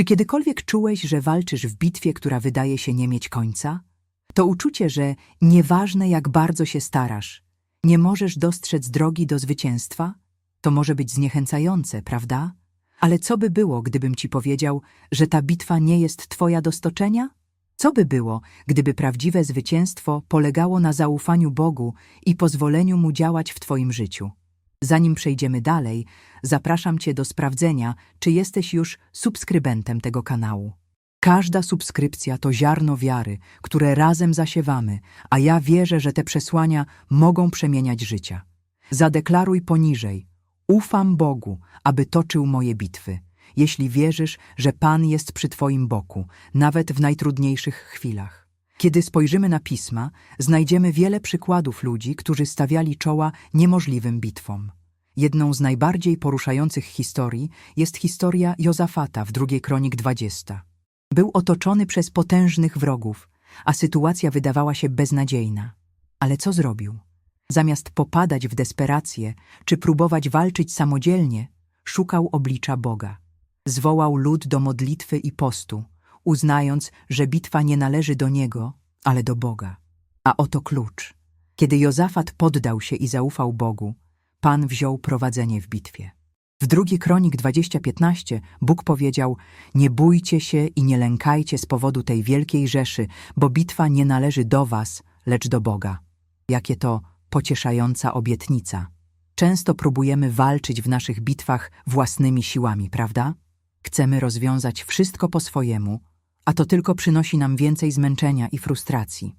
Czy kiedykolwiek czułeś, że walczysz w bitwie, która wydaje się nie mieć końca? To uczucie, że nieważne jak bardzo się starasz, nie możesz dostrzec drogi do zwycięstwa? To może być zniechęcające, prawda? Ale co by było, gdybym ci powiedział, że ta bitwa nie jest twoja do stoczenia? Co by było, gdyby prawdziwe zwycięstwo polegało na zaufaniu Bogu i pozwoleniu Mu działać w twoim życiu? Zanim przejdziemy dalej, zapraszam Cię do sprawdzenia, czy jesteś już subskrybentem tego kanału. Każda subskrypcja to ziarno wiary, które razem zasiewamy, a ja wierzę, że te przesłania mogą przemieniać życia. Zadeklaruj poniżej: Ufam Bogu, aby toczył moje bitwy. Jeśli wierzysz, że Pan jest przy Twoim boku, nawet w najtrudniejszych chwilach. Kiedy spojrzymy na pisma, znajdziemy wiele przykładów ludzi, którzy stawiali czoła niemożliwym bitwom. Jedną z najbardziej poruszających historii jest historia Jozafata w drugiej kronik 20. Był otoczony przez potężnych wrogów, a sytuacja wydawała się beznadziejna. Ale co zrobił? Zamiast popadać w desperację czy próbować walczyć samodzielnie, szukał oblicza Boga. Zwołał lud do modlitwy i postu, uznając, że bitwa nie należy do niego, ale do Boga. A oto klucz. Kiedy Jozafat poddał się i zaufał Bogu, Pan wziął prowadzenie w bitwie. W drugi kronik 20:15 Bóg powiedział: Nie bójcie się i nie lękajcie z powodu tej wielkiej rzeszy, bo bitwa nie należy do was, lecz do Boga. Jakie to pocieszająca obietnica. Często próbujemy walczyć w naszych bitwach własnymi siłami, prawda? Chcemy rozwiązać wszystko po swojemu, a to tylko przynosi nam więcej zmęczenia i frustracji.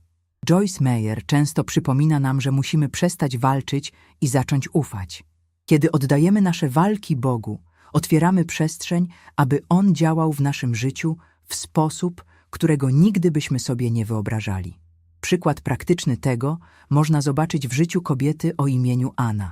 Joyce Meyer często przypomina nam, że musimy przestać walczyć i zacząć ufać. Kiedy oddajemy nasze walki Bogu, otwieramy przestrzeń, aby On działał w naszym życiu w sposób, którego nigdy byśmy sobie nie wyobrażali. Przykład praktyczny tego można zobaczyć w życiu kobiety o imieniu Anna.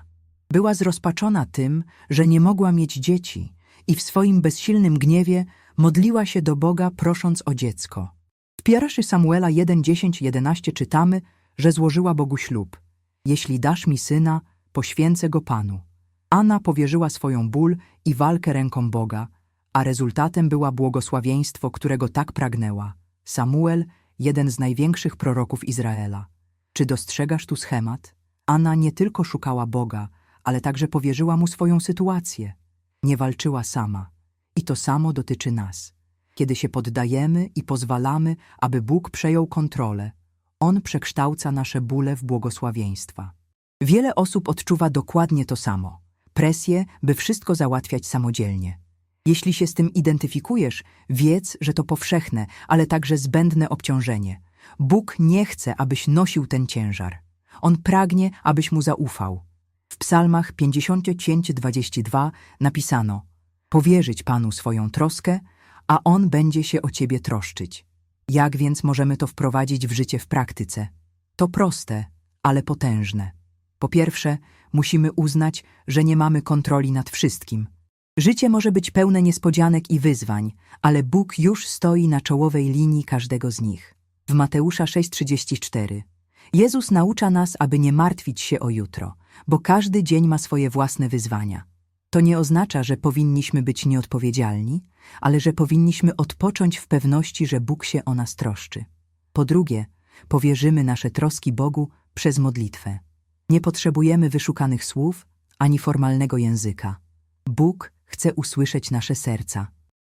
Była zrozpaczona tym, że nie mogła mieć dzieci i w swoim bezsilnym gniewie modliła się do Boga, prosząc o dziecko. W pierwszy Samuela 1:10-11 czytamy, że złożyła Bogu ślub. Jeśli dasz mi syna, poświęcę go Panu. Anna powierzyła swoją ból i walkę rękom Boga, a rezultatem była błogosławieństwo, którego tak pragnęła. Samuel, jeden z największych proroków Izraela. Czy dostrzegasz tu schemat? Anna nie tylko szukała Boga, ale także powierzyła mu swoją sytuację. Nie walczyła sama. I to samo dotyczy nas. Kiedy się poddajemy i pozwalamy, aby Bóg przejął kontrolę, On przekształca nasze bóle w błogosławieństwa. Wiele osób odczuwa dokładnie to samo. Presję, by wszystko załatwiać samodzielnie. Jeśli się z tym identyfikujesz, wiedz, że to powszechne, ale także zbędne obciążenie. Bóg nie chce, abyś nosił ten ciężar. On pragnie, abyś mu zaufał. W psalmach 50-22 napisano Powierzyć Panu swoją troskę, a On będzie się o ciebie troszczyć. Jak więc możemy to wprowadzić w życie w praktyce? To proste, ale potężne. Po pierwsze, musimy uznać, że nie mamy kontroli nad wszystkim. Życie może być pełne niespodzianek i wyzwań, ale Bóg już stoi na czołowej linii każdego z nich. W Mateusza 6:34 Jezus naucza nas, aby nie martwić się o jutro, bo każdy dzień ma swoje własne wyzwania. To nie oznacza, że powinniśmy być nieodpowiedzialni, ale że powinniśmy odpocząć w pewności, że Bóg się o nas troszczy. Po drugie, powierzymy nasze troski Bogu przez modlitwę. Nie potrzebujemy wyszukanych słów ani formalnego języka. Bóg chce usłyszeć nasze serca.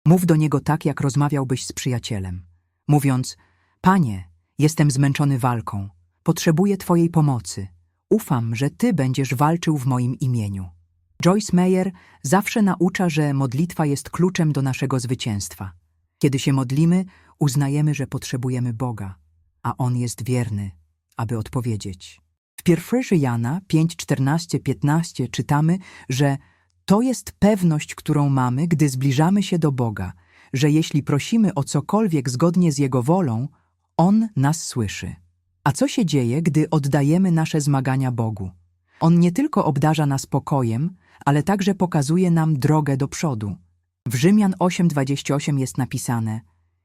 Mów do Niego tak, jak rozmawiałbyś z przyjacielem, mówiąc: Panie, jestem zmęczony walką, potrzebuję Twojej pomocy. Ufam, że Ty będziesz walczył w moim imieniu. Joyce Meyer zawsze naucza, że modlitwa jest kluczem do naszego zwycięstwa. Kiedy się modlimy, uznajemy, że potrzebujemy Boga, a On jest wierny, aby odpowiedzieć. W pierwszy Jana 5, 14, 15 czytamy, że to jest pewność, którą mamy, gdy zbliżamy się do Boga, że jeśli prosimy o cokolwiek zgodnie z Jego wolą, On nas słyszy. A co się dzieje, gdy oddajemy nasze zmagania Bogu? On nie tylko obdarza nas pokojem, ale także pokazuje nam drogę do przodu. W Rzymian 8:28 jest napisane: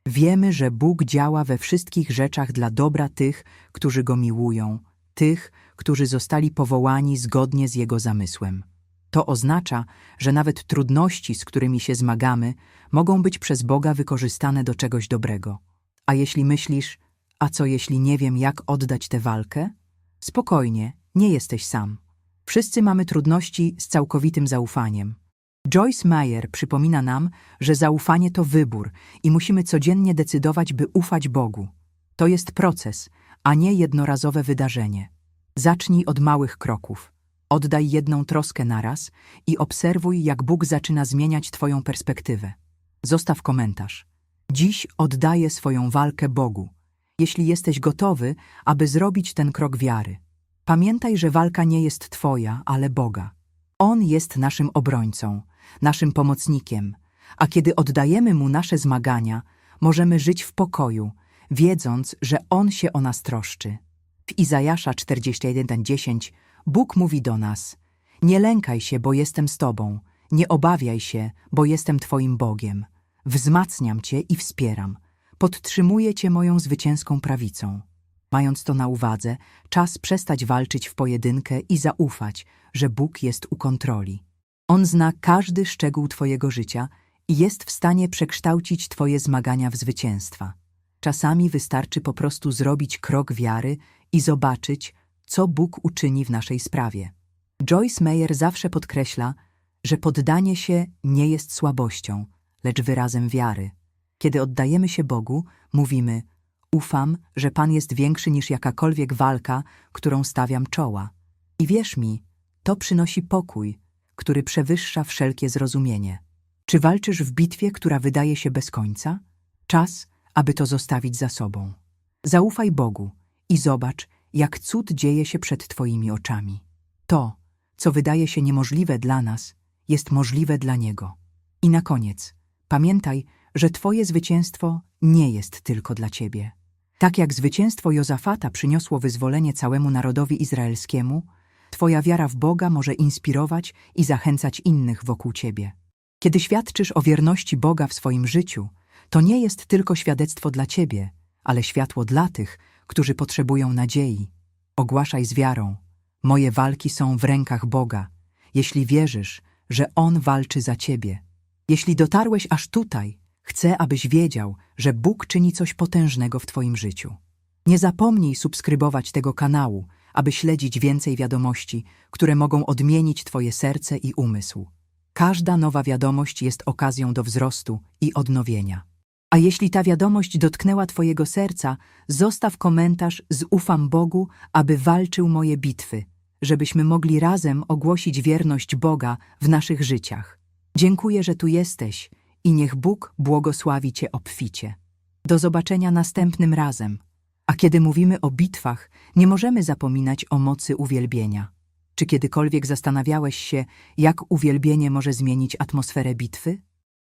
Wiemy, że Bóg działa we wszystkich rzeczach dla dobra tych, którzy go miłują, tych, którzy zostali powołani zgodnie z jego zamysłem. To oznacza, że nawet trudności, z którymi się zmagamy, mogą być przez Boga wykorzystane do czegoś dobrego. A jeśli myślisz, a co jeśli nie wiem, jak oddać tę walkę? Spokojnie, nie jesteś sam. Wszyscy mamy trudności z całkowitym zaufaniem. Joyce Meyer przypomina nam, że zaufanie to wybór i musimy codziennie decydować, by ufać Bogu. To jest proces, a nie jednorazowe wydarzenie. Zacznij od małych kroków. Oddaj jedną troskę naraz i obserwuj, jak Bóg zaczyna zmieniać Twoją perspektywę. Zostaw komentarz. Dziś oddaję swoją walkę Bogu, jeśli jesteś gotowy, aby zrobić ten krok wiary. Pamiętaj, że walka nie jest Twoja, ale Boga. On jest naszym obrońcą, naszym pomocnikiem, a kiedy oddajemy Mu nasze zmagania, możemy żyć w pokoju, wiedząc, że On się o nas troszczy. W Izajasza 41:10 Bóg mówi do nas: Nie lękaj się, bo jestem z Tobą, nie obawiaj się, bo jestem Twoim Bogiem. Wzmacniam Cię i wspieram, podtrzymuję Cię moją zwycięską prawicą. Mając to na uwadze, czas przestać walczyć w pojedynkę i zaufać, że Bóg jest u kontroli. On zna każdy szczegół Twojego życia i jest w stanie przekształcić Twoje zmagania w zwycięstwa. Czasami wystarczy po prostu zrobić krok wiary i zobaczyć, co Bóg uczyni w naszej sprawie. Joyce Meyer zawsze podkreśla, że poddanie się nie jest słabością, lecz wyrazem wiary. Kiedy oddajemy się Bogu, mówimy: Ufam, że Pan jest większy niż jakakolwiek walka, którą stawiam czoła. I wierz mi, to przynosi pokój, który przewyższa wszelkie zrozumienie. Czy walczysz w bitwie, która wydaje się bez końca? Czas, aby to zostawić za sobą. Zaufaj Bogu i zobacz, jak cud dzieje się przed Twoimi oczami. To, co wydaje się niemożliwe dla nas, jest możliwe dla Niego. I na koniec, pamiętaj, że Twoje zwycięstwo nie jest tylko dla Ciebie. Tak jak zwycięstwo Jozafata przyniosło wyzwolenie całemu narodowi izraelskiemu, Twoja wiara w Boga może inspirować i zachęcać innych wokół Ciebie. Kiedy świadczysz o wierności Boga w swoim życiu, to nie jest tylko świadectwo dla Ciebie, ale światło dla tych, którzy potrzebują nadziei. Ogłaszaj z wiarą: Moje walki są w rękach Boga, jeśli wierzysz, że On walczy za Ciebie. Jeśli dotarłeś aż tutaj, chcę, abyś wiedział, że Bóg czyni coś potężnego w Twoim życiu. Nie zapomnij subskrybować tego kanału, aby śledzić więcej wiadomości, które mogą odmienić Twoje serce i umysł. Każda nowa wiadomość jest okazją do wzrostu i odnowienia. A jeśli ta wiadomość dotknęła Twojego serca, zostaw komentarz z ufam Bogu, aby walczył moje bitwy, żebyśmy mogli razem ogłosić wierność Boga w naszych życiach. Dziękuję, że tu jesteś i niech Bóg błogosławi Cię obficie. Do zobaczenia następnym razem. A kiedy mówimy o bitwach, nie możemy zapominać o mocy uwielbienia. Czy kiedykolwiek zastanawiałeś się, jak uwielbienie może zmienić atmosferę bitwy?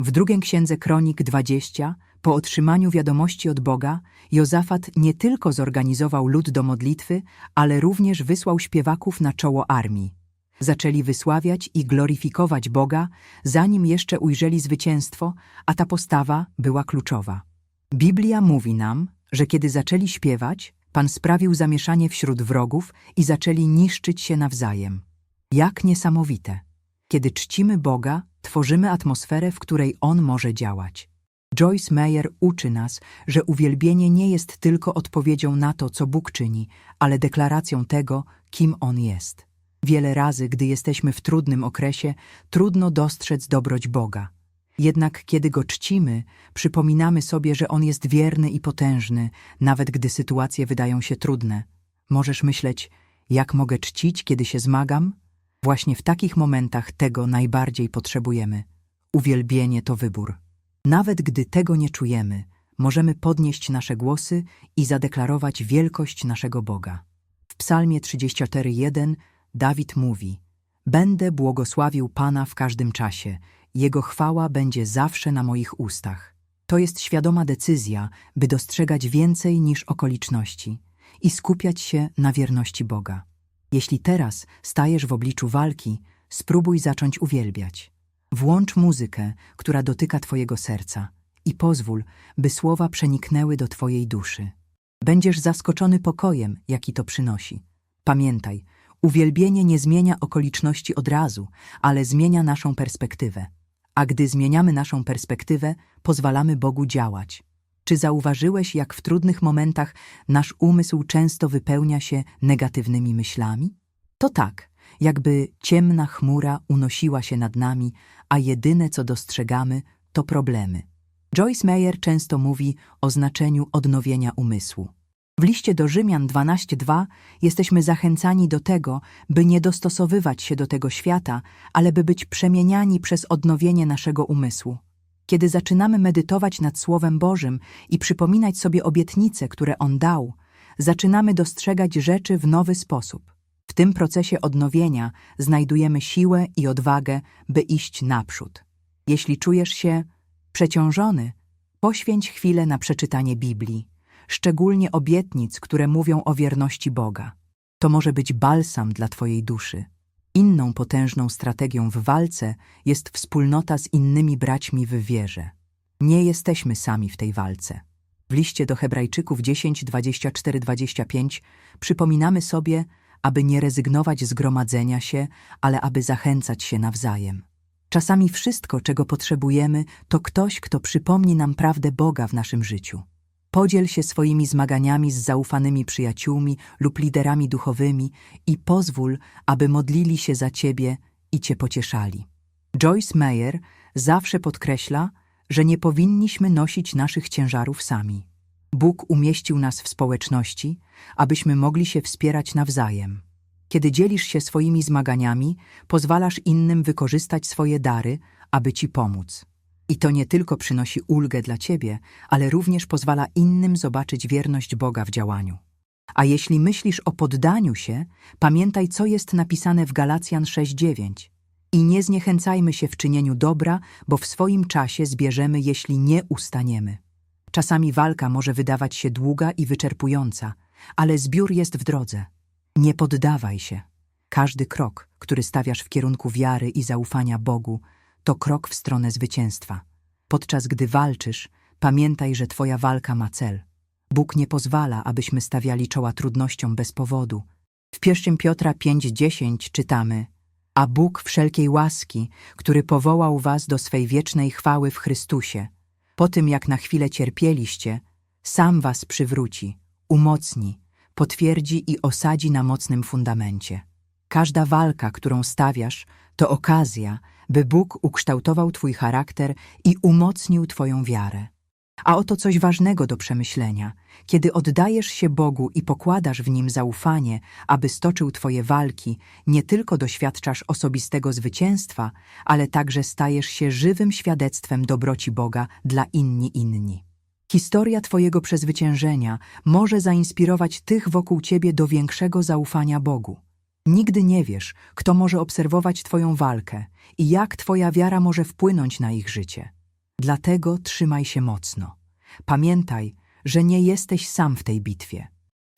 W drugiej księdze Kronik 20, po otrzymaniu wiadomości od Boga, Jozafat nie tylko zorganizował lud do modlitwy, ale również wysłał śpiewaków na czoło armii. Zaczęli wysławiać i gloryfikować Boga, zanim jeszcze ujrzeli zwycięstwo, a ta postawa była kluczowa. Biblia mówi nam, że kiedy zaczęli śpiewać, Pan sprawił zamieszanie wśród wrogów i zaczęli niszczyć się nawzajem. Jak niesamowite! Kiedy czcimy Boga, tworzymy atmosferę, w której On może działać. Joyce Meyer uczy nas, że uwielbienie nie jest tylko odpowiedzią na to, co Bóg czyni, ale deklaracją tego, kim On jest. Wiele razy, gdy jesteśmy w trudnym okresie, trudno dostrzec dobroć Boga. Jednak kiedy Go czcimy, przypominamy sobie, że On jest wierny i potężny, nawet gdy sytuacje wydają się trudne. Możesz myśleć, jak mogę czcić, kiedy się zmagam? Właśnie w takich momentach tego najbardziej potrzebujemy. Uwielbienie to wybór. Nawet gdy tego nie czujemy, możemy podnieść nasze głosy i zadeklarować wielkość naszego Boga. W Psalmie 34:1 Dawid mówi: Będę błogosławił Pana w każdym czasie, Jego chwała będzie zawsze na moich ustach. To jest świadoma decyzja, by dostrzegać więcej niż okoliczności i skupiać się na wierności Boga. Jeśli teraz stajesz w obliczu walki, spróbuj zacząć uwielbiać. Włącz muzykę, która dotyka Twojego serca i pozwól, by słowa przeniknęły do Twojej duszy. Będziesz zaskoczony pokojem, jaki to przynosi. Pamiętaj, Uwielbienie nie zmienia okoliczności od razu, ale zmienia naszą perspektywę. A gdy zmieniamy naszą perspektywę, pozwalamy Bogu działać. Czy zauważyłeś, jak w trudnych momentach nasz umysł często wypełnia się negatywnymi myślami? To tak, jakby ciemna chmura unosiła się nad nami, a jedyne co dostrzegamy to problemy. Joyce Meyer często mówi o znaczeniu odnowienia umysłu. W liście do Rzymian 12:2 jesteśmy zachęcani do tego, by nie dostosowywać się do tego świata, ale by być przemieniani przez odnowienie naszego umysłu. Kiedy zaczynamy medytować nad Słowem Bożym i przypominać sobie obietnice, które On dał, zaczynamy dostrzegać rzeczy w nowy sposób. W tym procesie odnowienia znajdujemy siłę i odwagę, by iść naprzód. Jeśli czujesz się przeciążony, poświęć chwilę na przeczytanie Biblii, szczególnie obietnic, które mówią o wierności Boga. To może być balsam dla Twojej duszy. Inną potężną strategią w walce jest wspólnota z innymi braćmi w wierze. Nie jesteśmy sami w tej walce. W liście do Hebrajczyków 10, 24, 25 przypominamy sobie, aby nie rezygnować z gromadzenia się, ale aby zachęcać się nawzajem. Czasami wszystko, czego potrzebujemy, to ktoś, kto przypomni nam prawdę Boga w naszym życiu. Podziel się swoimi zmaganiami z zaufanymi przyjaciółmi lub liderami duchowymi i pozwól, aby modlili się za ciebie i cię pocieszali. Joyce Meyer zawsze podkreśla, że nie powinniśmy nosić naszych ciężarów sami. Bóg umieścił nas w społeczności, abyśmy mogli się wspierać nawzajem. Kiedy dzielisz się swoimi zmaganiami, pozwalasz innym wykorzystać swoje dary, aby ci pomóc. I to nie tylko przynosi ulgę dla ciebie, ale również pozwala innym zobaczyć wierność Boga w działaniu. A jeśli myślisz o poddaniu się, pamiętaj, co jest napisane w Galacjan 6:9. I nie zniechęcajmy się w czynieniu dobra, bo w swoim czasie zbierzemy, jeśli nie ustaniemy. Czasami walka może wydawać się długa i wyczerpująca, ale zbiór jest w drodze. Nie poddawaj się. Każdy krok, który stawiasz w kierunku wiary i zaufania Bogu, to krok w stronę zwycięstwa. Podczas gdy walczysz, pamiętaj, że Twoja walka ma cel. Bóg nie pozwala, abyśmy stawiali czoła trudnościom bez powodu. W 1 Piotra 5:10 czytamy: A Bóg wszelkiej łaski, który powołał was do swej wiecznej chwały w Chrystusie, po tym jak na chwilę cierpieliście, sam was przywróci, umocni, potwierdzi i osadzi na mocnym fundamencie. Każda walka, którą stawiasz, to okazja, by Bóg ukształtował Twój charakter i umocnił Twoją wiarę. A oto coś ważnego do przemyślenia. Kiedy oddajesz się Bogu i pokładasz w Nim zaufanie, aby stoczył Twoje walki, nie tylko doświadczasz osobistego zwycięstwa, ale także stajesz się żywym świadectwem dobroci Boga dla inni inni. Historia Twojego przezwyciężenia może zainspirować tych wokół Ciebie do większego zaufania Bogu. Nigdy nie wiesz, kto może obserwować Twoją walkę i jak Twoja wiara może wpłynąć na ich życie. Dlatego trzymaj się mocno. Pamiętaj, że nie jesteś sam w tej bitwie.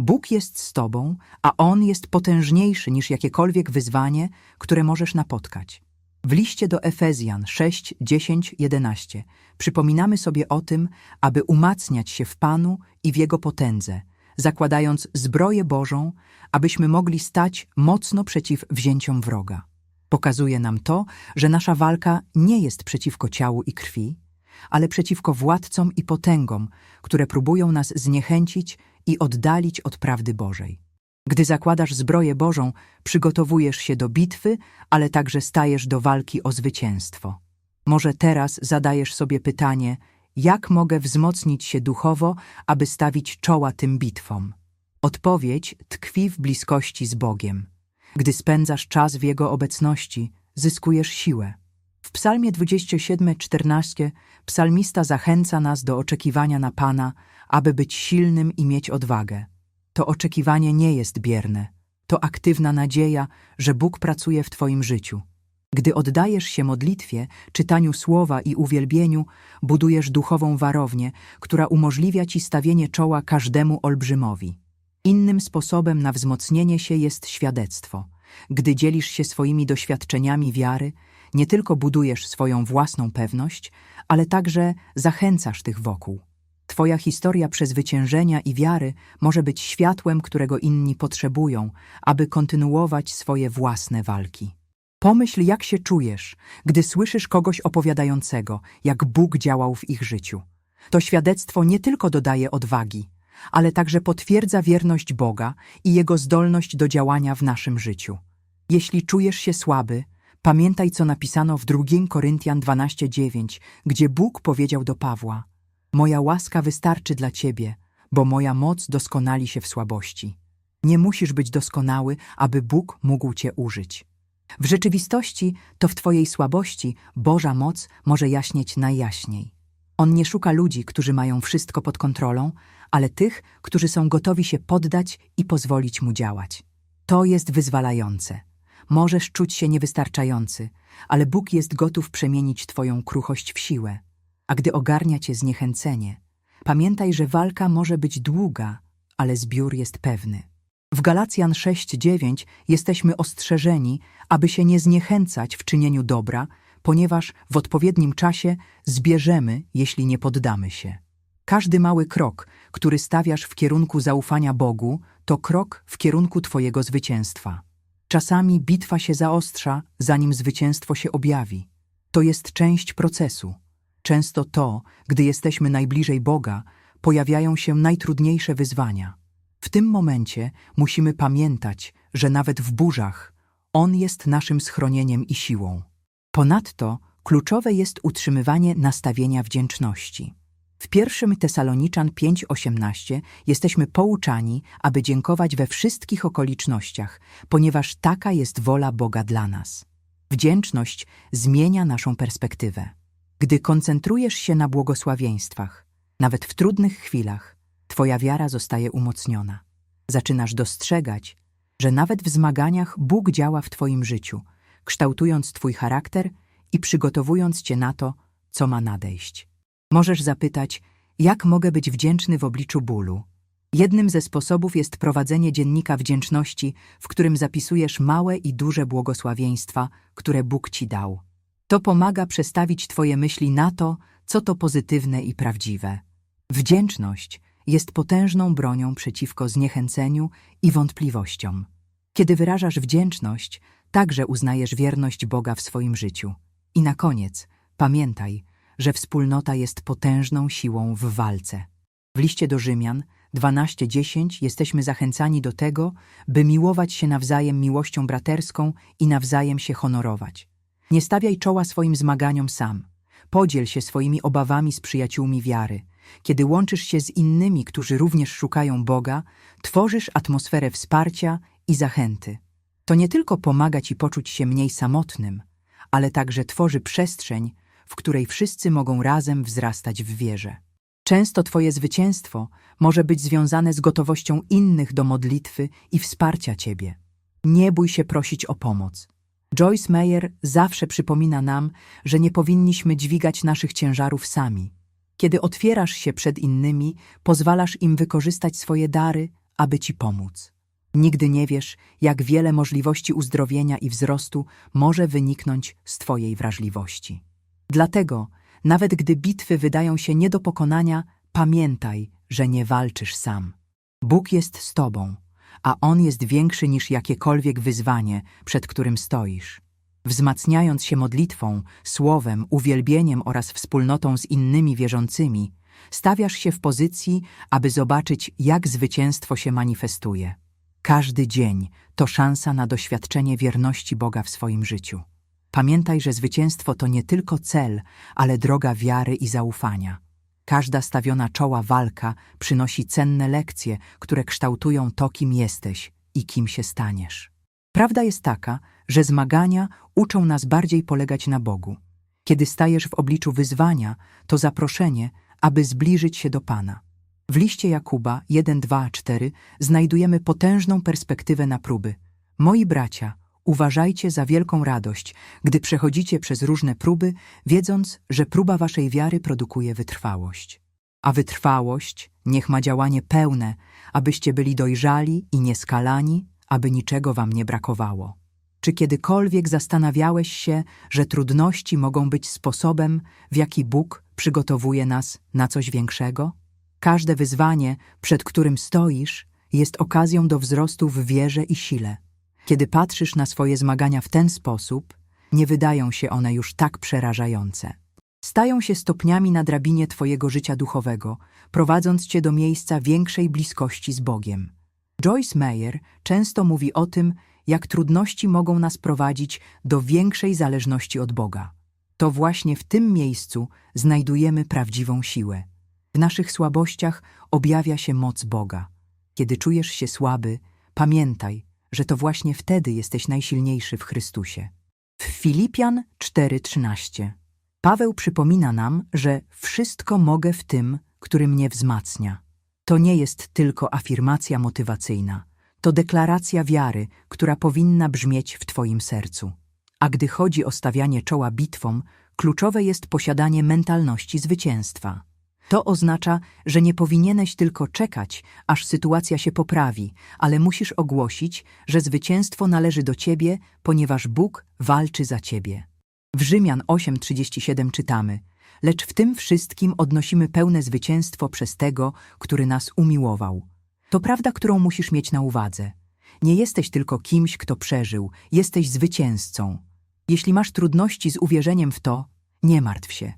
Bóg jest z Tobą, a On jest potężniejszy niż jakiekolwiek wyzwanie, które możesz napotkać. W liście do Efezjan 6, 10, 11 przypominamy sobie o tym, aby umacniać się w Panu i w Jego potędze, zakładając zbroję Bożą, abyśmy mogli stać mocno przeciw wzięciom wroga. Pokazuje nam to, że nasza walka nie jest przeciwko ciału i krwi, ale przeciwko władcom i potęgom, które próbują nas zniechęcić i oddalić od prawdy Bożej. Gdy zakładasz zbroję Bożą, przygotowujesz się do bitwy, ale także stajesz do walki o zwycięstwo. Może teraz zadajesz sobie pytanie, jak mogę wzmocnić się duchowo, aby stawić czoła tym bitwom? Odpowiedź tkwi w bliskości z Bogiem. Gdy spędzasz czas w Jego obecności, zyskujesz siłę. W psalmie 27:14 psalmista zachęca nas do oczekiwania na Pana, aby być silnym i mieć odwagę. To oczekiwanie nie jest bierne. To aktywna nadzieja, że Bóg pracuje w Twoim życiu. Gdy oddajesz się modlitwie, czytaniu słowa i uwielbieniu, budujesz duchową warownię, która umożliwia Ci stawienie czoła każdemu olbrzymowi. Innym sposobem na wzmocnienie się jest świadectwo. Gdy dzielisz się swoimi doświadczeniami wiary, nie tylko budujesz swoją własną pewność, ale także zachęcasz tych wokół. Twoja historia przezwyciężenia i wiary może być światłem, którego inni potrzebują, aby kontynuować swoje własne walki. Pomyśl, jak się czujesz, gdy słyszysz kogoś opowiadającego, jak Bóg działał w ich życiu. To świadectwo nie tylko dodaje odwagi, ale także potwierdza wierność Boga i Jego zdolność do działania w naszym życiu. Jeśli czujesz się słaby, pamiętaj, co napisano w 2 Koryntian 12:9, gdzie Bóg powiedział do Pawła: Moja łaska wystarczy dla ciebie, bo moja moc doskonali się w słabości. Nie musisz być doskonały, aby Bóg mógł cię użyć. W rzeczywistości to w twojej słabości Boża moc może jaśnieć najjaśniej. On nie szuka ludzi, którzy mają wszystko pod kontrolą, ale tych, którzy są gotowi się poddać i pozwolić mu działać. To jest wyzwalające. Możesz czuć się niewystarczający, ale Bóg jest gotów przemienić Twoją kruchość w siłę. A gdy ogarnia Cię zniechęcenie, pamiętaj, że walka może być długa, ale zbiór jest pewny. W Galacjan 6:9 jesteśmy ostrzeżeni, aby się nie zniechęcać w czynieniu dobra, ponieważ w odpowiednim czasie zbierzemy, jeśli nie poddamy się. Każdy mały krok, który stawiasz w kierunku zaufania Bogu, to krok w kierunku Twojego zwycięstwa. Czasami bitwa się zaostrza, zanim zwycięstwo się objawi. To jest część procesu. Często to, gdy jesteśmy najbliżej Boga, pojawiają się najtrudniejsze wyzwania. W tym momencie musimy pamiętać, że nawet w burzach On jest naszym schronieniem i siłą. Ponadto kluczowe jest utrzymywanie nastawienia wdzięczności. W pierwszym Tesaloniczan 5:18 jesteśmy pouczani, aby dziękować we wszystkich okolicznościach, ponieważ taka jest wola Boga dla nas. Wdzięczność zmienia naszą perspektywę. Gdy koncentrujesz się na błogosławieństwach, nawet w trudnych chwilach, Twoja wiara zostaje umocniona. Zaczynasz dostrzegać, że nawet w zmaganiach Bóg działa w Twoim życiu, kształtując Twój charakter i przygotowując Cię na to, co ma nadejść. Możesz zapytać, jak mogę być wdzięczny w obliczu bólu? Jednym ze sposobów jest prowadzenie dziennika wdzięczności, w którym zapisujesz małe i duże błogosławieństwa, które Bóg ci dał. To pomaga przestawić Twoje myśli na to, co to pozytywne i prawdziwe. Wdzięczność jest potężną bronią przeciwko zniechęceniu i wątpliwościom. Kiedy wyrażasz wdzięczność, także uznajesz wierność Boga w swoim życiu. I na koniec, pamiętaj, że wspólnota jest potężną siłą w walce. W liście do Rzymian 12:10 jesteśmy zachęcani do tego, by miłować się nawzajem miłością braterską i nawzajem się honorować. Nie stawiaj czoła swoim zmaganiom sam. Podziel się swoimi obawami z przyjaciółmi wiary. Kiedy łączysz się z innymi, którzy również szukają Boga, tworzysz atmosferę wsparcia i zachęty. To nie tylko pomaga ci poczuć się mniej samotnym, ale także tworzy przestrzeń, w której wszyscy mogą razem wzrastać w wierze. Często Twoje zwycięstwo może być związane z gotowością innych do modlitwy i wsparcia Ciebie. Nie bój się prosić o pomoc. Joyce Meyer zawsze przypomina nam, że nie powinniśmy dźwigać naszych ciężarów sami. Kiedy otwierasz się przed innymi, pozwalasz im wykorzystać swoje dary, aby Ci pomóc. Nigdy nie wiesz, jak wiele możliwości uzdrowienia i wzrostu może wyniknąć z Twojej wrażliwości. Dlatego, nawet gdy bitwy wydają się nie do pokonania, pamiętaj, że nie walczysz sam. Bóg jest z Tobą, a On jest większy niż jakiekolwiek wyzwanie, przed którym stoisz. Wzmacniając się modlitwą, słowem, uwielbieniem oraz wspólnotą z innymi wierzącymi, stawiasz się w pozycji, aby zobaczyć, jak zwycięstwo się manifestuje. Każdy dzień to szansa na doświadczenie wierności Boga w swoim życiu. Pamiętaj, że zwycięstwo to nie tylko cel, ale droga wiary i zaufania. Każda stawiona czoła walka przynosi cenne lekcje, które kształtują to, kim jesteś i kim się staniesz. Prawda jest taka, że zmagania uczą nas bardziej polegać na Bogu. Kiedy stajesz w obliczu wyzwania, to zaproszenie, aby zbliżyć się do Pana. W liście Jakuba 1, 2, 4 znajdujemy potężną perspektywę na próby. Moi bracia, Uważajcie za wielką radość, gdy przechodzicie przez różne próby, wiedząc, że próba waszej wiary produkuje wytrwałość. A wytrwałość niech ma działanie pełne, abyście byli dojrzali i nieskalani, aby niczego wam nie brakowało. Czy kiedykolwiek zastanawiałeś się, że trudności mogą być sposobem, w jaki Bóg przygotowuje nas na coś większego? Każde wyzwanie, przed którym stoisz, jest okazją do wzrostu w wierze i sile. Kiedy patrzysz na swoje zmagania w ten sposób, nie wydają się one już tak przerażające. Stają się stopniami na drabinie Twojego życia duchowego, prowadząc Cię do miejsca większej bliskości z Bogiem. Joyce Meyer często mówi o tym, jak trudności mogą nas prowadzić do większej zależności od Boga. To właśnie w tym miejscu znajdujemy prawdziwą siłę. W naszych słabościach objawia się moc Boga. Kiedy czujesz się słaby, pamiętaj, że to właśnie wtedy jesteś najsilniejszy w Chrystusie. W Filipian 4:13 Paweł przypomina nam, że wszystko mogę w tym, który mnie wzmacnia. To nie jest tylko afirmacja motywacyjna, to deklaracja wiary, która powinna brzmieć w Twoim sercu. A gdy chodzi o stawianie czoła bitwom, kluczowe jest posiadanie mentalności zwycięstwa. To oznacza, że nie powinieneś tylko czekać, aż sytuacja się poprawi, ale musisz ogłosić, że zwycięstwo należy do Ciebie, ponieważ Bóg walczy za Ciebie. W Rzymian 8:37 czytamy: Lecz w tym wszystkim odnosimy pełne zwycięstwo przez tego, który nas umiłował. To prawda, którą musisz mieć na uwadze. Nie jesteś tylko kimś, kto przeżył, jesteś zwycięzcą. Jeśli masz trudności z uwierzeniem w to, nie martw się.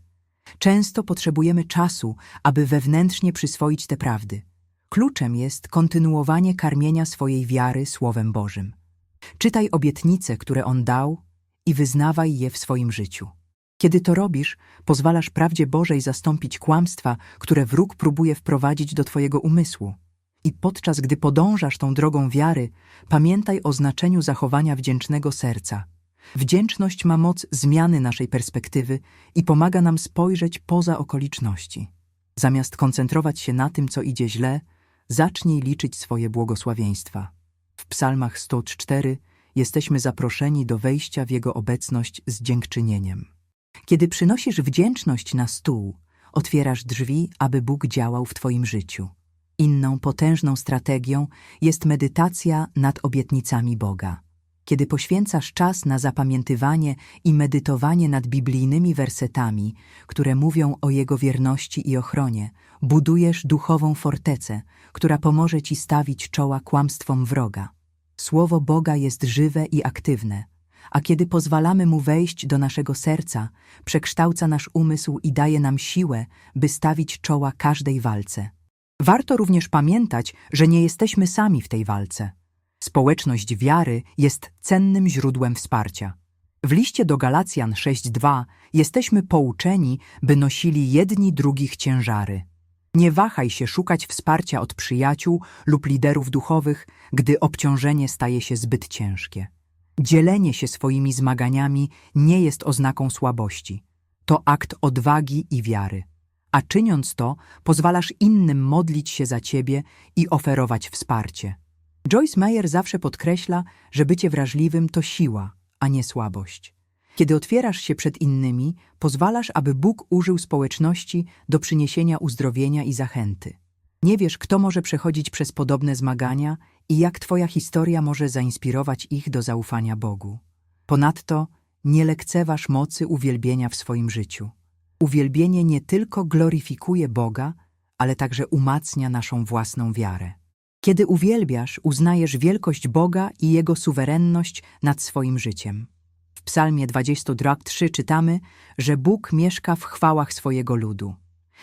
Często potrzebujemy czasu, aby wewnętrznie przyswoić te prawdy. Kluczem jest kontynuowanie karmienia swojej wiary Słowem Bożym. Czytaj obietnice, które On dał i wyznawaj je w swoim życiu. Kiedy to robisz, pozwalasz prawdzie Bożej zastąpić kłamstwa, które wróg próbuje wprowadzić do Twojego umysłu. I podczas gdy podążasz tą drogą wiary, pamiętaj o znaczeniu zachowania wdzięcznego serca. Wdzięczność ma moc zmiany naszej perspektywy i pomaga nam spojrzeć poza okoliczności. Zamiast koncentrować się na tym, co idzie źle, zacznij liczyć swoje błogosławieństwa. W psalmach 104 jesteśmy zaproszeni do wejścia w Jego obecność z dziękczynieniem. Kiedy przynosisz wdzięczność na stół, otwierasz drzwi, aby Bóg działał w Twoim życiu. Inną potężną strategią jest medytacja nad obietnicami Boga. Kiedy poświęcasz czas na zapamiętywanie i medytowanie nad biblijnymi wersetami, które mówią o Jego wierności i ochronie, budujesz duchową fortecę, która pomoże Ci stawić czoła kłamstwom wroga. Słowo Boga jest żywe i aktywne, a kiedy pozwalamy Mu wejść do naszego serca, przekształca nasz umysł i daje nam siłę, by stawić czoła każdej walce. Warto również pamiętać, że nie jesteśmy sami w tej walce. Społeczność wiary jest cennym źródłem wsparcia. W liście do Galacjan 6:2 jesteśmy pouczeni, by nosili jedni drugich ciężary. Nie wahaj się szukać wsparcia od przyjaciół lub liderów duchowych, gdy obciążenie staje się zbyt ciężkie. Dzielenie się swoimi zmaganiami nie jest oznaką słabości. To akt odwagi i wiary. A czyniąc to, pozwalasz innym modlić się za ciebie i oferować wsparcie. Joyce Meyer zawsze podkreśla, że bycie wrażliwym to siła, a nie słabość. Kiedy otwierasz się przed innymi, pozwalasz, aby Bóg użył społeczności do przyniesienia uzdrowienia i zachęty. Nie wiesz, kto może przechodzić przez podobne zmagania i jak Twoja historia może zainspirować ich do zaufania Bogu. Ponadto nie lekceważ mocy uwielbienia w swoim życiu. Uwielbienie nie tylko gloryfikuje Boga, ale także umacnia naszą własną wiarę. Kiedy uwielbiasz, uznajesz wielkość Boga i Jego suwerenność nad swoim życiem. W psalmie 23 czytamy, że Bóg mieszka w chwałach swojego ludu.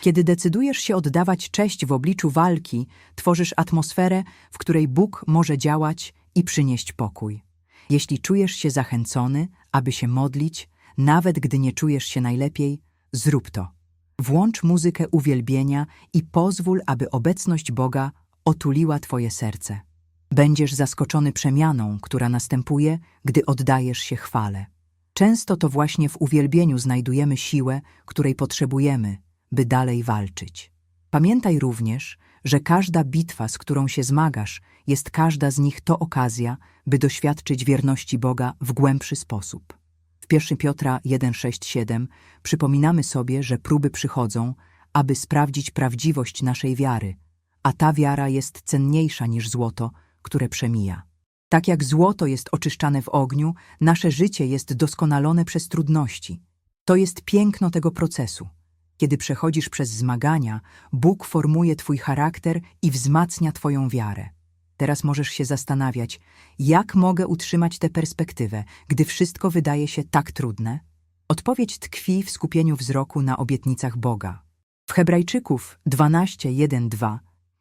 Kiedy decydujesz się oddawać cześć w obliczu walki, tworzysz atmosferę, w której Bóg może działać i przynieść pokój. Jeśli czujesz się zachęcony, aby się modlić, nawet gdy nie czujesz się najlepiej, zrób to. Włącz muzykę uwielbienia i pozwól, aby obecność Boga otuliła Twoje serce. Będziesz zaskoczony przemianą, która następuje, gdy oddajesz się chwale. Często to właśnie w uwielbieniu znajdujemy siłę, której potrzebujemy, by dalej walczyć. Pamiętaj również, że każda bitwa, z którą się zmagasz, jest każda z nich to okazja, by doświadczyć wierności Boga w głębszy sposób. W 1 Piotra 1,6-7 przypominamy sobie, że próby przychodzą, aby sprawdzić prawdziwość naszej wiary, a ta wiara jest cenniejsza niż złoto, które przemija. Tak jak złoto jest oczyszczane w ogniu, nasze życie jest doskonalone przez trudności. To jest piękno tego procesu. Kiedy przechodzisz przez zmagania, Bóg formuje Twój charakter i wzmacnia Twoją wiarę. Teraz możesz się zastanawiać, jak mogę utrzymać tę perspektywę, gdy wszystko wydaje się tak trudne? Odpowiedź tkwi w skupieniu wzroku na obietnicach Boga. W Hebrajczyków 12:1-2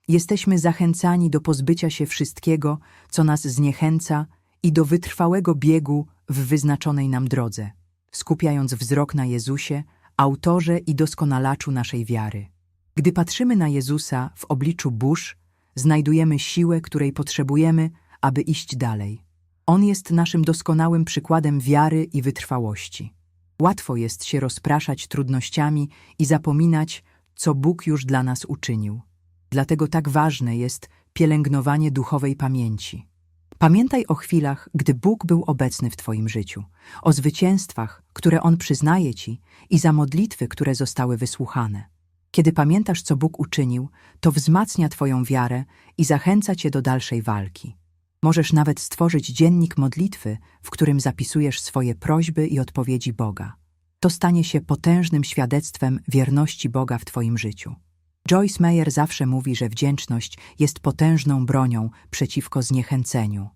jesteśmy zachęcani do pozbycia się wszystkiego, co nas zniechęca i do wytrwałego biegu w wyznaczonej nam drodze, skupiając wzrok na Jezusie, autorze i doskonalaczu naszej wiary. Gdy patrzymy na Jezusa w obliczu burz, znajdujemy siłę, której potrzebujemy, aby iść dalej. On jest naszym doskonałym przykładem wiary i wytrwałości. Łatwo jest się rozpraszać trudnościami i zapominać, co Bóg już dla nas uczynił. Dlatego tak ważne jest pielęgnowanie duchowej pamięci. Pamiętaj o chwilach, gdy Bóg był obecny w Twoim życiu, o zwycięstwach, które On przyznaje Ci i za modlitwy, które zostały wysłuchane. Kiedy pamiętasz, co Bóg uczynił, to wzmacnia Twoją wiarę i zachęca Cię do dalszej walki. Możesz nawet stworzyć dziennik modlitwy, w którym zapisujesz swoje prośby i odpowiedzi Boga. To stanie się potężnym świadectwem wierności Boga w Twoim życiu. Joyce Meyer zawsze mówi, że wdzięczność jest potężną bronią przeciwko zniechęceniu.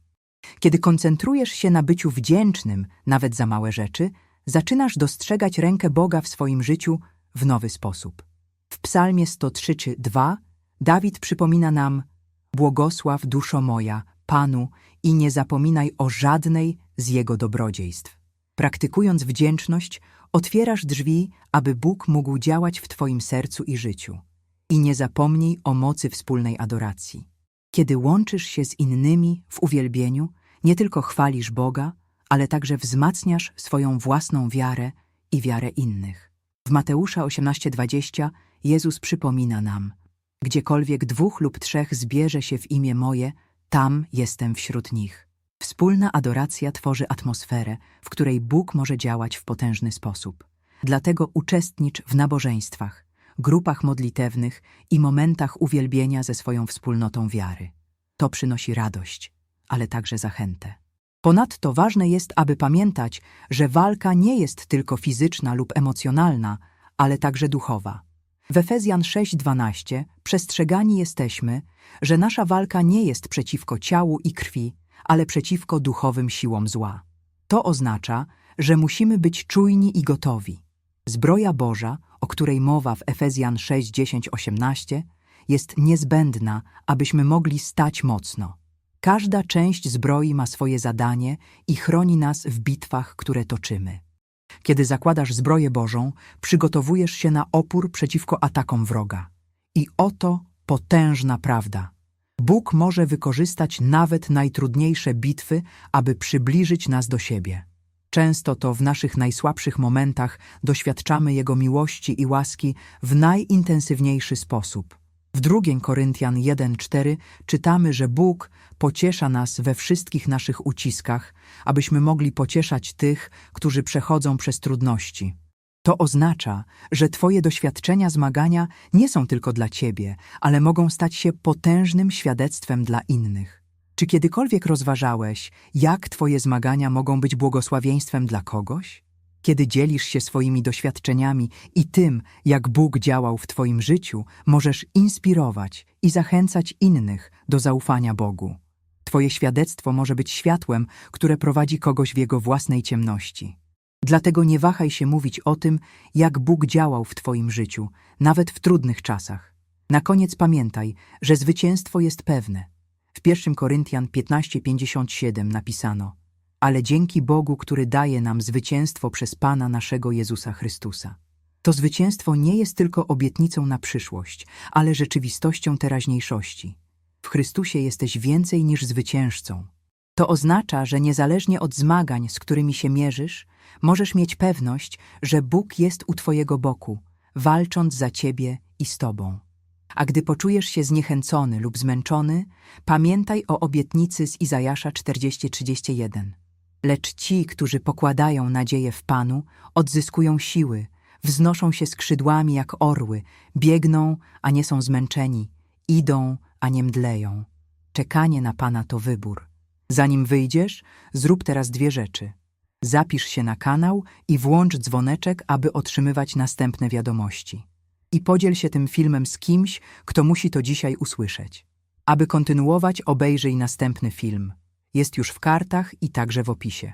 Kiedy koncentrujesz się na byciu wdzięcznym, nawet za małe rzeczy, zaczynasz dostrzegać rękę Boga w swoim życiu w nowy sposób. Psalmie 103:2 Dawid przypomina nam: Błogosław duszo moja, Panu, i nie zapominaj o żadnej z jego dobrodziejstw. Praktykując wdzięczność, otwierasz drzwi, aby Bóg mógł działać w Twoim sercu i życiu. I nie zapomnij o mocy wspólnej adoracji. Kiedy łączysz się z innymi w uwielbieniu, nie tylko chwalisz Boga, ale także wzmacniasz swoją własną wiarę i wiarę innych. W Mateusza 18:20 Jezus przypomina nam: Gdziekolwiek dwóch lub trzech zbierze się w imię moje, tam jestem wśród nich. Wspólna adoracja tworzy atmosferę, w której Bóg może działać w potężny sposób. Dlatego uczestnicz w nabożeństwach, grupach modlitewnych i momentach uwielbienia ze swoją wspólnotą wiary. To przynosi radość, ale także zachętę. Ponadto ważne jest, aby pamiętać, że walka nie jest tylko fizyczna lub emocjonalna, ale także duchowa. W Efezjan 6:12 przestrzegani jesteśmy, że nasza walka nie jest przeciwko ciału i krwi, ale przeciwko duchowym siłom zła. To oznacza, że musimy być czujni i gotowi. Zbroja Boża, o której mowa w Efezjan 6, 10, 18, jest niezbędna, abyśmy mogli stać mocno. Każda część zbroi ma swoje zadanie i chroni nas w bitwach, które toczymy. Kiedy zakładasz zbroję Bożą, przygotowujesz się na opór przeciwko atakom wroga. I oto potężna prawda. Bóg może wykorzystać nawet najtrudniejsze bitwy, aby przybliżyć nas do siebie. Często to w naszych najsłabszych momentach doświadczamy Jego miłości i łaski w najintensywniejszy sposób. W 2 Koryntian 1:4 czytamy, że Bóg pociesza nas we wszystkich naszych uciskach, abyśmy mogli pocieszać tych, którzy przechodzą przez trudności. To oznacza, że Twoje doświadczenia zmagania nie są tylko dla Ciebie, ale mogą stać się potężnym świadectwem dla innych. Czy kiedykolwiek rozważałeś, jak Twoje zmagania mogą być błogosławieństwem dla kogoś? Kiedy dzielisz się swoimi doświadczeniami i tym, jak Bóg działał w Twoim życiu, możesz inspirować i zachęcać innych do zaufania Bogu. Twoje świadectwo może być światłem, które prowadzi kogoś w jego własnej ciemności. Dlatego nie wahaj się mówić o tym, jak Bóg działał w Twoim życiu, nawet w trudnych czasach. Na koniec pamiętaj, że zwycięstwo jest pewne. W 1 Koryntian 15:57 napisano: Ale dzięki Bogu, który daje nam zwycięstwo przez Pana naszego Jezusa Chrystusa. To zwycięstwo nie jest tylko obietnicą na przyszłość, ale rzeczywistością teraźniejszości. W Chrystusie jesteś więcej niż zwyciężcą. To oznacza, że niezależnie od zmagań, z którymi się mierzysz, możesz mieć pewność, że Bóg jest u Twojego boku, walcząc za Ciebie i z Tobą. A gdy poczujesz się zniechęcony lub zmęczony, pamiętaj o obietnicy z Izajasza 40:31. Lecz ci, którzy pokładają nadzieję w Panu, odzyskują siły, wznoszą się skrzydłami jak orły, biegną, a nie są zmęczeni, idą, a nie mdleją. Czekanie na Pana to wybór. Zanim wyjdziesz, zrób teraz dwie rzeczy. Zapisz się na kanał i włącz dzwoneczek, aby otrzymywać następne wiadomości. I podziel się tym filmem z kimś, kto musi to dzisiaj usłyszeć. Aby kontynuować, obejrzyj następny film. Jest już w kartach i także w opisie.